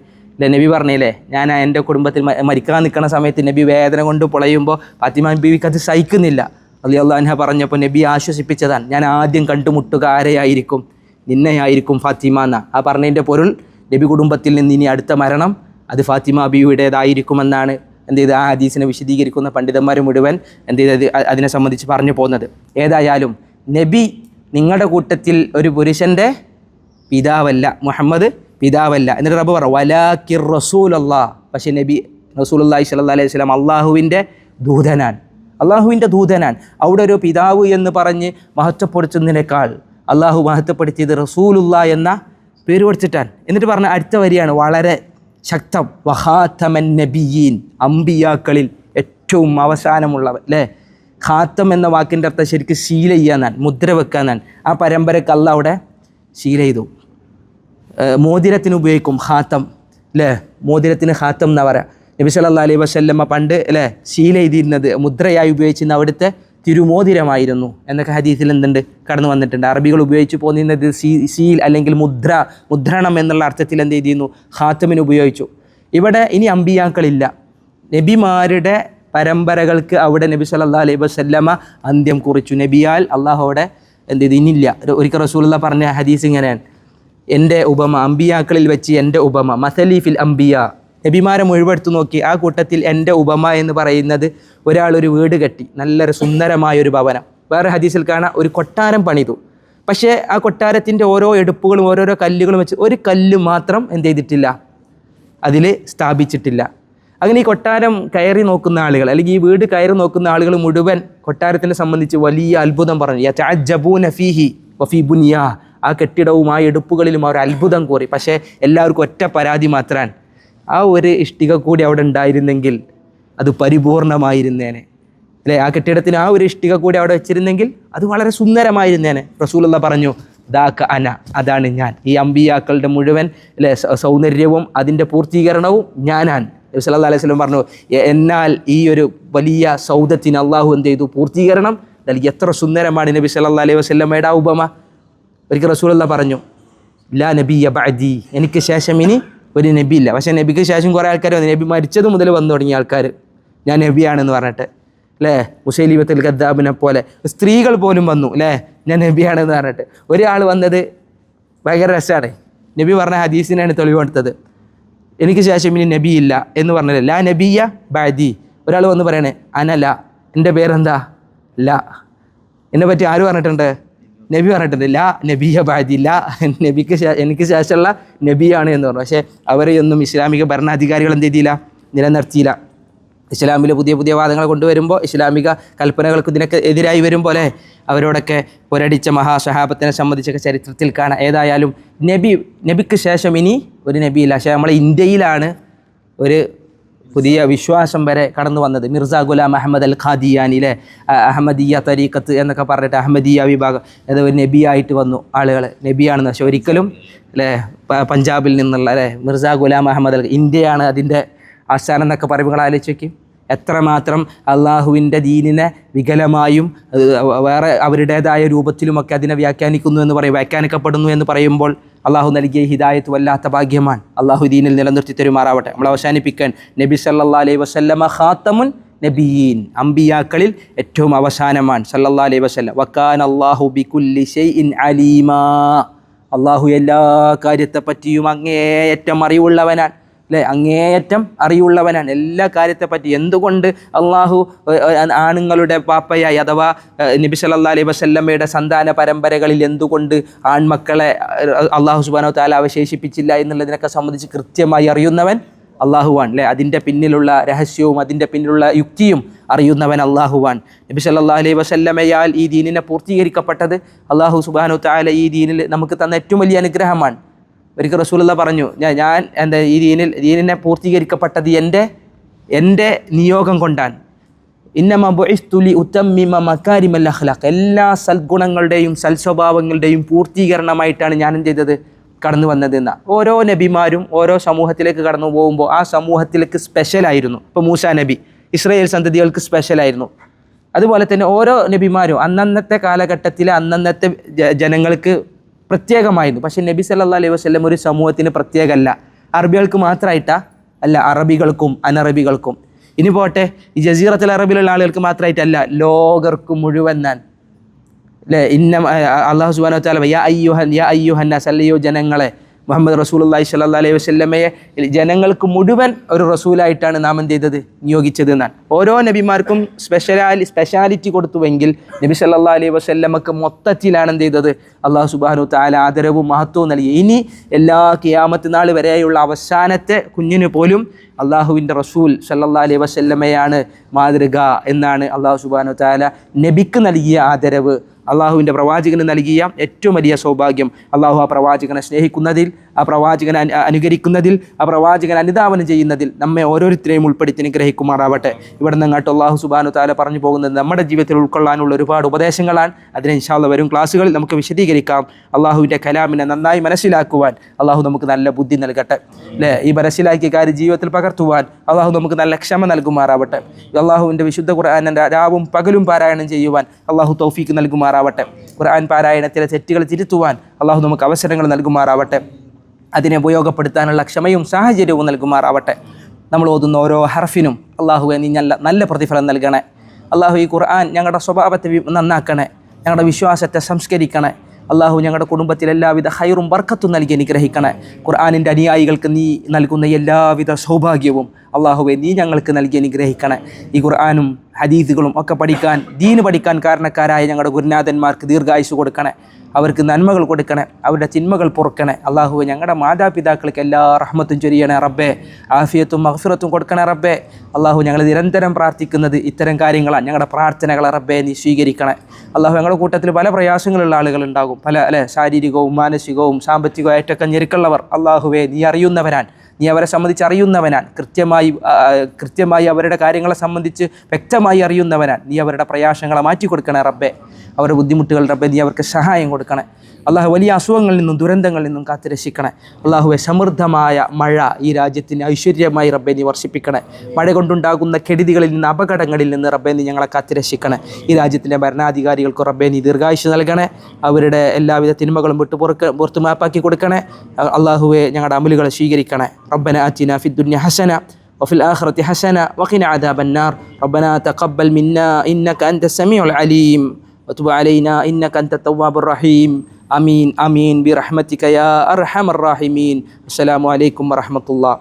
നബി പറഞ്ഞില്ലേ ഞാൻ എന്റെ കുടുംബത്തിൽ മരിക്കാൻ നിൽക്കുന്ന സമയത്ത് നബി വേദന കൊണ്ട് പൊളയുമ്പോൾ ഫാത്തിമ ബീവിക്ക് അത് സഹിക്കുന്നില്ല. അലി അള്ളാഹ പറഞ്ഞപ്പോൾ നബി ആശ്വസിപ്പിച്ചതാണ് ഞാൻ ആദ്യം കണ്ടുമുട്ടുക ആരെയായിരിക്കും നിന്നെയായിരിക്കും ഫാത്തിമ എന്ന. ആ പറഞ്ഞതിന്റെ പൊരുൾ നബി കുടുംബത്തിൽ നിന്ന് ഇനി അടുത്ത മരണം അത് ഫാത്തിമ ബീവിയുടേതായിരിക്കുമെന്നാണ് എന്ത് ചെയ്ത് ആ ഹദീസിനെ വിശദീകരിക്കുന്ന പണ്ഡിതന്മാർ മുഴുവൻ എന്ത് ചെയ്ത് അതിനെ സംബന്ധിച്ച് പറഞ്ഞു പോകുന്നത് ഏതായാലും നബി നിങ്ങളുടെ കൂട്ടത്തിൽ ഒരു പുരുഷന്റെ പിതാവല്ല. മുഹമ്മദ് പിതാവല്ല. എന്നിട്ട് റബ്ബ് പറ വലാക്കിർ റസൂൽ അള്ളാഹ് പക്ഷേ നബി റസൂൽ അള്ളാഹി സ്വല്ലാ അലൈഹി സ്വലാം അള്ളാഹുവിന്റെ ദൂതനാൻ അള്ളാഹുവിന്റെ ദൂതനാൻ അവിടെ ഒരു പിതാവ് എന്ന് പറഞ്ഞ് മഹത്വപ്പെടുത്തുന്നതിനേക്കാൾ അള്ളാഹു മഹത്വപ്പെടുത്തിയത് റസൂലുള്ള എന്ന പേര് പഠിച്ചിട്ടാൻ എന്നിട്ട് പറഞ്ഞ അടുത്ത വരിയാണ് വളരെ ശക്തം വഹാത്തമൻ നബിയീൻ. അമ്പിയാക്കളിൽ ഏറ്റവും അവസാനമുള്ളവൻ അല്ലേ? ഖാത്തം എന്ന വാക്കിന്റെ അർത്ഥം ശരിക്കും ശീല ചെയ്യാന്നാൻ മുദ്ര വെക്കാന്നാൻ ആ പരമ്പരക്ക് അല്ല അവിടെ ശീല ചെയ്തു. മോതിരത്തിന് ഉപയോഗിക്കും ഹാത്തം അല്ലേ മോതിരത്തിന് ഹാത്തം എന്നാ പറയാം. നബി സല്ലാ അലൈ വസല്ലമ്മ പണ്ട് അല്ലേ ശീല എഴുതിയിരുന്നത് മുദ്രയായി ഉപയോഗിച്ചിരുന്ന അവിടുത്തെ തിരുമോതിരമായിരുന്നു എന്നൊക്കെ ഹദീസിൽ എന്തുണ്ട്? കടന്നു വന്നിട്ടുണ്ട്. അറബികൾ ഉപയോഗിച്ച് പോന്നിരുന്നത് സീ സീൽ അല്ലെങ്കിൽ മുദ്ര മുദ്രണം എന്നുള്ള അർത്ഥത്തിൽ എന്ത് ചെയ്തിരുന്നു ഹാത്തമിന് ഉപയോഗിച്ചു. ഇവിടെ ഇനി അമ്പിയാക്കളില്ല. നബിമാരുടെ പരമ്പരകൾക്ക് അവിടെ നബി സല്ലാ അലൈ വസല്ലമ അന്ത്യം കുറിച്ചു. നബിയാൽ അള്ളാഹോടെ എന്ത് ചെയ്തു? ഇനിയില്ല ഒരിക്കൽ റസൂലുള്ള പറഞ്ഞ ഹദീസ് ഇങ്ങനെയാണ്. എന്റെ ഉപമ അമ്പിയാക്കളിൽ വെച്ച് എന്റെ ഉപമ. മസലീഫിൽ അമ്പിയ. നബിമാരെ മുഴുവെടുത്തു നോക്കി. ആ കൂട്ടത്തിൽ എന്റെ ഉപമ എന്ന് പറയുന്നത് ഒരാളൊരു ഒരു വീട് കെട്ടി. നല്ലൊരു സുന്ദരമായൊരു ഭവനം. വേറെ ഹദീസിൽ കാണാം ഒരു കൊട്ടാരം പണിതു. പക്ഷേ ആ കൊട്ടാരത്തിന്റെ ഓരോ എടുപ്പുകളും ഓരോരോ കല്ലുകളും വെച്ച് ഒരു കല്ല് മാത്രം എന്ത് ചെയ്തിട്ടില്ല? അതിൽ സ്ഥാപിച്ചിട്ടില്ല. അങ്ങനെ ഈ കൊട്ടാരം കയറി നോക്കുന്ന ആളുകൾ അല്ലെങ്കിൽ ഈ വീട് കയറി നോക്കുന്ന ആളുകൾ മുഴുവൻ കൊട്ടാരത്തിനെ സംബന്ധിച്ച് വലിയ അത്ഭുതം പറഞ്ഞു. യതഅജ്ജബൂന ഫീഹി വഫീ ബുനിയാ. ആ കെട്ടിടവും ആ എടുപ്പുകളിലും അവർ അത്ഭുതം കോറി. പക്ഷേ എല്ലാവർക്കും ഒറ്റ പരാതി മാത്രാൻ ആ ഒരു ഇഷ്ടിക കൂടി അവിടെ ഉണ്ടായിരുന്നെങ്കിൽ അത് പരിപൂർണമായിരുന്നേനെ. അല്ലേ? ആ കെട്ടിടത്തിന് ആ ഒരു ഇഷ്ടിക കൂടി അവിടെ വെച്ചിരുന്നെങ്കിൽ അത് വളരെ സുന്ദരമായിരുന്നേനെ. റസൂലുള്ള പറഞ്ഞു ദാക്ക അന. അതാണ് ഞാൻ. ഈ അമ്പിയാക്കളുടെ മുഴുവൻ അല്ലേ സൗന്ദര്യവും അതിന്റെ പൂർത്തീകരണവും ഞാനാണ്. നബി സല്ലല്ലാഹു അലൈഹി സ്വലം പറഞ്ഞു എന്നാൽ ഈ ഒരു വലിയ സൗദത്തിന് അള്ളാഹു എന്ത് ചെയ്തു? പൂർത്തീകരണം നൽകി. എത്ര സുന്ദരമാണ് നബി സല്ലാ അലൈഹി വസ്ലമയുടെ ഉപമ. ഒരിക്കൽ റസൂലുള്ള പറഞ്ഞു ലാ നബി അബാദി എനിക്ക് ശേഷം ഇനി ഒരു നബി ഇല്ല പക്ഷേ നബിക്ക് ശേഷം കുറേ ആൾക്കാർ വന്നു. നബി മരിച്ചത് മുതൽ വന്നു തുടങ്ങിയ ആൾക്കാർ ഞാൻ നബിയാണെന്ന് പറഞ്ഞിട്ട്. അല്ലേ മുസൈലിബത്തിൽ ഗദ്ദാബിനെ പോലെ സ്ത്രീകൾ പോലും വന്നു അല്ലേ ഞാൻ നബിയാണെന്ന് പറഞ്ഞിട്ട്. ഒരാൾ വന്നത് ഭയങ്കര രസമാണ് നബി പറഞ്ഞ ഹദീസിനാണ് തെളിവ് കൊടുത്തത്. എനിക്ക് ശേഷം ഇനി നബി ഇല്ല എന്ന് പറഞ്ഞത് ലാ നബിയ ബാദി ഒരാൾ വന്ന് പറയണേ അനല എന്റെ പേരെന്താ? ല. എന്നെ പറ്റി ആര് പറഞ്ഞിട്ടുണ്ട്? നബി പറഞ്ഞിട്ടുണ്ട് ലാ നബിയ ബാദി ലാ നബിക്ക് എനിക്ക് ശേഷമുള്ള നബിയാണ് എന്ന് പറഞ്ഞു. പക്ഷേ അവരെയൊന്നും ഇസ്ലാമിക ഭരണാധികാരികൾ എന്ത് ചെയ്തില്ല? നിലനിർത്തിയില്ല. ഇസ്ലാമിലെ പുതിയ പുതിയ വാദങ്ങൾ കൊണ്ടുവരുമ്പോൾ ഇസ്ലാമിക കൽപ്പനകൾക്ക് ഇതിനൊക്കെ എതിരായി വരും പോലെ അവരോടൊക്കെ പുരടിച്ച മഹാസഹാബത്തിനെ സംബന്ധിച്ചൊക്കെ ചരിത്രത്തിൽ കാണാം. ഏതായാലും നബി നബിക്ക് ശേഷം ഇനി ഒരു നബിയില്ല. പക്ഷേ നമ്മളെ ഇന്ത്യയിലാണ് ഒരു പുതിയ വിശ്വാസം വരെ കടന്നു വന്നത്. മിർസ ഗുലാം അഹമ്മദ് അൽ ഖാദിയാനിലെ അഹമ്മദിയ തരീഖത്ത് എന്നൊക്കെ പറഞ്ഞിട്ട് അഹമ്മദിയ വിഭാഗം അത് ഒരു നബിയായിട്ട് വന്നു ആളുകൾ നബിയാണെന്ന് പക്ഷെ ഒരിക്കലും അല്ലേ പഞ്ചാബിൽ നിന്നുള്ള അല്ലേ മിർസ ഗുലാം അഹമ്മദ് അൽ ഇന്ത്യയാണ് അതിന്റെ ആസ്ഥാനം എന്നൊക്കെ പറയുമ്പോൾ ആലോചിച്ച് വയ്ക്കും എത്രമാത്രം അള്ളാഹുവിന്റെ ദീനിനെ വികലമായും വേറെ അവരുടേതായ രൂപത്തിലുമൊക്കെ അതിനെ വ്യാഖ്യാനിക്കുന്നു എന്ന് പറയും വ്യാഖ്യാനിക്കപ്പെടുന്നു എന്ന് പറയുമ്പോൾ അള്ളാഹു നൽകിയ ഹിദായത്ത് വല്ലാത്ത ഭാഗ്യമാണ്. അള്ളാഹു ദീനിൽ നിലനിർത്തി തരുമാറാവട്ടെ. നമ്മൾ അവസാനിപ്പിക്കാൻ നബി സല്ലാ അലൈഹി വസല്ലമ ഖാത്തമുൻ നബിയീൻ. അംബിയാക്കളിൽ ഏറ്റവും അവസാനമാണ്. സല്ലാ അലൈഹി വസല്ലം. വക്കാൻ അള്ളാഹു ബികുല്ലി ഷൈഇൻ അലീമാ. അള്ളാഹു എല്ലാ കാര്യത്തെപ്പറ്റിയും അങ്ങേയറ്റം അറിവുള്ളവനാണ്. അല്ലേ അങ്ങേയറ്റം അറിവുള്ളവനാണ്. എല്ലാ കാര്യത്തെപ്പറ്റി എന്തുകൊണ്ട് അള്ളാഹു ആണുങ്ങളുടെ പാപ്പയായി അഥവാ നബി സല്ലാ അലൈഹി വസല്ലമ്മയുടെ സന്താന പരമ്പരകളിൽ എന്തുകൊണ്ട് ആൺമക്കളെ അള്ളാഹു സുബാനോ താല അവശേഷിപ്പിച്ചില്ല എന്നുള്ളതിനൊക്കെ സംബന്ധിച്ച് കൃത്യമായി അറിയുന്നവൻ അള്ളാഹുവാൻ അല്ലേ അതിന്റെ പിന്നിലുള്ള രഹസ്യവും അതിന്റെ പിന്നിലുള്ള യുക്തിയും അറിയുന്നവൻ അള്ളാഹുവാൻ നബി സല്ലാ അലൈഹി വസല്ലമയാൽ ഈ ദീനിനെ പൂർത്തീകരിക്കപ്പെട്ടത് അള്ളാഹു സുബാനു താല ഈ ദീനിൽ നമുക്ക് തന്ന ഏറ്റവും വലിയ അനുഗ്രഹമാണ്. ഒരിക്കൽ റസൂലുള്ള പറഞ്ഞു ഞാൻ ഞാൻ എന്താ ഈ ദീനിൽ ദീനിനെ പൂർത്തീകരിക്കപ്പെട്ടത് എന്റെ എന്റെ നിയോഗം കൊണ്ടാണ്. ഇന്നമ ഉത്തമ്മിമ മക്കാരിമൽ അഖ്ലാഖ്. എല്ലാ സൽഗുണങ്ങളുടെയും സൽസ്വഭാവങ്ങളുടെയും പൂർത്തീകരണമായിട്ടാണ് ഞാൻ എന്ത് ചെയ്തത്? കടന്നു വന്നത് എന്ന. ഓരോ നബിമാരും ഓരോ സമൂഹത്തിലേക്ക് കടന്നു പോകുമ്പോൾ ആ സമൂഹത്തിലേക്ക് സ്പെഷ്യലായിരുന്നു ഇപ്പോൾ മൂസ നബി ഇസ്രയേൽ സന്തതികൾക്ക് സ്പെഷ്യലായിരുന്നു അതുപോലെ തന്നെ ഓരോ നബിമാരും അന്നന്നത്തെ കാലഘട്ടത്തിലെ അന്നന്നത്തെ ജനങ്ങൾക്ക് പ്രത്യേകമായിരുന്നു. പക്ഷേ നബി സല്ലാ അലൈഹി വസല്ലം ഒരു സമൂഹത്തിന് പ്രത്യേകമല്ല. അറബികൾക്ക് മാത്രമായിട്ടാ? അല്ല അറബികൾക്കും അനറബികൾക്കും. ഇനി പോട്ടെ ഈ ജസീറത്തിൽ അറബിയിലുള്ള ആളുകൾക്ക് മാത്രമായിട്ടല്ല ലോകർക്ക് മുഴുവൻ ഞാൻ. അല്ലേ? ഇന്ന അള്ളാഹു സുബാൻ താല യാ അയ്യുഹൻ യാ അയ്യുഹന്നാസ് അല്ലയോ ജനങ്ങളെ മുഹമ്മദ് റസൂലി സല്ലാ അലൈഹി വസല്ലമയെ ജനങ്ങൾക്ക് മുഴുവൻ ഒരു റസൂലായിട്ടാണ് നാം എന്ത് ചെയ്തത്? നിയോഗിച്ചത് എന്നാണ്. ഓരോ നബിമാർക്കും സ്പെഷ്യലാലി സ്പെഷ്യാലിറ്റി കൊടുത്തുവെങ്കിൽ നബി സല്ലാ അലൈഹി വസല്ലമക്ക് മൊത്തത്തിലാണ് എന്ത് ചെയ്തത്? അള്ളാഹു സുബാനു താല ആദരവും മഹത്വവും നൽകി. ഇനി എല്ലാ കിയാമത്ത് നാൾ വരെയുള്ള അവസാനത്തെ കുഞ്ഞിന് പോലും അള്ളാഹുവിന്റെ റസൂൽ സല്ലാ അലൈഹി വസല്ലമയാണ് മാതൃക എന്നാണ് അള്ളാഹു സുബാനു താല നബിക്ക് നൽകിയ ആദരവ്. അള്ളാഹുവിന്റെ പ്രവാചകന് നൽകിയ ഏറ്റവും വലിയ സൗഭാഗ്യം അള്ളാഹു ആ പ്രവാചകനെ സ്നേഹിക്കുന്നതിൽ ആ പ്രവാചകൻ അനു- അനുകരിക്കുന്നതിൽ ആ പ്രവാചകൻ അനുധാവനം ചെയ്യുന്നതിൽ നമ്മെ ഓരോരുത്തരെയും ഉൾപ്പെടുത്തി അനുഗ്രഹിക്കുമാറാവട്ടെ. ഇവിടെ നിന്നങ്ങോട്ട് അള്ളാഹു സുബാനു താല പറഞ്ഞു പോകുന്നത് നമ്മുടെ ജീവിതത്തിൽ ഉൾക്കൊള്ളാനുള്ള ഒരുപാട് ഉപദേശങ്ങളാണ്. അതിനെ ഇൻഷാല്ല വരും ക്ലാസ്സുകളിൽ നമുക്ക് വിശദീകരിക്കാം. അള്ളാഹുവിന്റെ കലാമിനെ നന്നായി മനസ്സിലാക്കുവാൻ അള്ളാഹു നമുക്ക് നല്ല ബുദ്ധി നൽകട്ടെ. അല്ലേ ഈ മനസ്സിലാക്കിയ കാര്യം ജീവിതത്തിൽ പകർത്തുവാൻ അള്ളാഹു നമുക്ക് നല്ല ക്ഷമ നൽകുമാറാവട്ടെ. അള്ളാഹുവിന്റെ വിശുദ്ധ ഖുർആാനിന്റെ രാവും പകലും പാരായണം ചെയ്യുവാൻ അള്ളാഹു തൗഫീക്ക് നൽകുമാറാവട്ടെ. ഖുർആൻ പാരായണത്തിലെ തെറ്റുകൾ തിരുത്തുവാൻ അള്ളാഹു നമുക്ക് അവസരങ്ങൾ നൽകുമാറാവട്ടെ. അതിനെ ഉപയോഗപ്പെടുത്താനുള്ള ക്ഷമയും സാഹചര്യവും നൽകുമാറാവട്ടെ. നമ്മൾ ഓതുന്ന ഓരോ ഹർഫിനും അള്ളാഹുവെ നീ നല്ല നല്ല പ്രതിഫലം നൽകണേ. അള്ളാഹു ഈ ഖുർആൻ ഞങ്ങളുടെ സ്വഭാവത്തെ നന്നാക്കണേ. ഞങ്ങളുടെ വിശ്വാസത്തെ സംസ്കരിക്കണേ. അള്ളാഹു ഞങ്ങളുടെ കുടുംബത്തിൽ എല്ലാവിധ ഹൈറും വർക്കത്തും നൽകി അനുഗ്രഹിക്കണേ. ഖുർആാനിന്റെ അനുയായികൾക്ക് നീ നൽകുന്ന എല്ലാവിധ സൗഭാഗ്യവും അള്ളാഹുവെ നീ ഞങ്ങൾക്ക് നൽകി അനുഗ്രഹിക്കണേ. ഈ ഖുർആാനും ഹദീസുകളും ഒക്കെ പഠിക്കാൻ ദീന് പഠിക്കാൻ കാരണക്കാരായ ഞങ്ങളുടെ ഗുരുനാഥന്മാർക്ക് ദീർഘായുസ് കൊടുക്കണേ. അവർക്ക് നന്മകൾ കൊടുക്കണേ അവരുടെ തിന്മകൾ പൊറുക്കണേ. അള്ളാഹു ഞങ്ങളുടെ മാതാപിതാക്കൾക്ക് എല്ലാ റഹ്മത്തും ചൊരിയണേ റബ്ബേ. ആഫിയത്തും മഹഫിറത്തും കൊടുക്കണേ റബ്ബേ. അള്ളാഹു ഞങ്ങൾ നിരന്തരം പ്രാർത്ഥിക്കുന്നത് ഇത്തരം കാര്യങ്ങളാണ്. ഞങ്ങളുടെ പ്രാർത്ഥനകളെ റബ്ബേ നീ സ്വീകരിക്കണേ. അള്ളാഹു ഞങ്ങളുടെ കൂട്ടത്തിൽ പല പ്രയാസങ്ങളുള്ള ആളുകളുണ്ടാകും പല അല്ലെ? ശാരീരികവും മാനസികവും സാമ്പത്തികവും സാമ്പത്തികമായിട്ടൊക്കെ ഞെരുക്കുള്ളവർ അള്ളാഹുവേ നീ അറിയുന്നവരാൻ നീ അവരെ സംബന്ധിച്ച് അറിയുന്നവനാൻ കൃത്യമായി കൃത്യമായി അവരുടെ കാര്യങ്ങളെ സംബന്ധിച്ച് വ്യക്തമായി അറിയുന്നവനാൻ. നീ അവരുടെ പ്രയാസങ്ങളെ മാറ്റി കൊടുക്കണേ റബ്ബെ. അവരുടെ ബുദ്ധിമുട്ടുകൾ റബ്ബെ നീ അവർക്ക് സഹായം കൊടുക്കണേ. അള്ളാഹു വലിയ അസുഖങ്ങളിൽ നിന്നും ദുരന്തങ്ങളിൽ നിന്നും കാത്തു രക്ഷിക്കണേ അള്ളാഹുവെ സമൃദ്ധമായ മഴ ഈ രാജ്യത്തിന് ഐശ്വര്യമായി റബ്ബെ നീ വർഷിപ്പിക്കണേ മഴ കൊണ്ടുണ്ടാകുന്ന കെടുതികളിൽ നിന്ന് അപകടങ്ങളിൽ നിന്ന് റബ്ബെ നീ ഞങ്ങളെ കാത്തു രക്ഷിക്കണേ ഈ രാജ്യത്തിൻ്റെ ഭരണാധികാരികൾക്ക് റബ്ബെ നീ ദീർഘായുഷ് നൽകണേ അവരുടെ എല്ലാവിധ തിന്മകളും വിട്ടു പുറക്ക് പുറത്ത് മാപ്പാക്കി കൊടുക്കണേ അള്ളാഹുവെ ഞങ്ങളുടെ അമലുകളെ സ്വീകരിക്കണേ റബ്ബന ആറ്റിന ഫി ദുന്യ ഹസന وفي الآخرة حسنة وقنا عذاب النار ربنا تقبل منا إنك أنت السميع العليم وتب علينا إنك أنت التواب الرحيم آمين آمين برحمتك يا أرحم الراحمين السلام عليكم ورحمة الله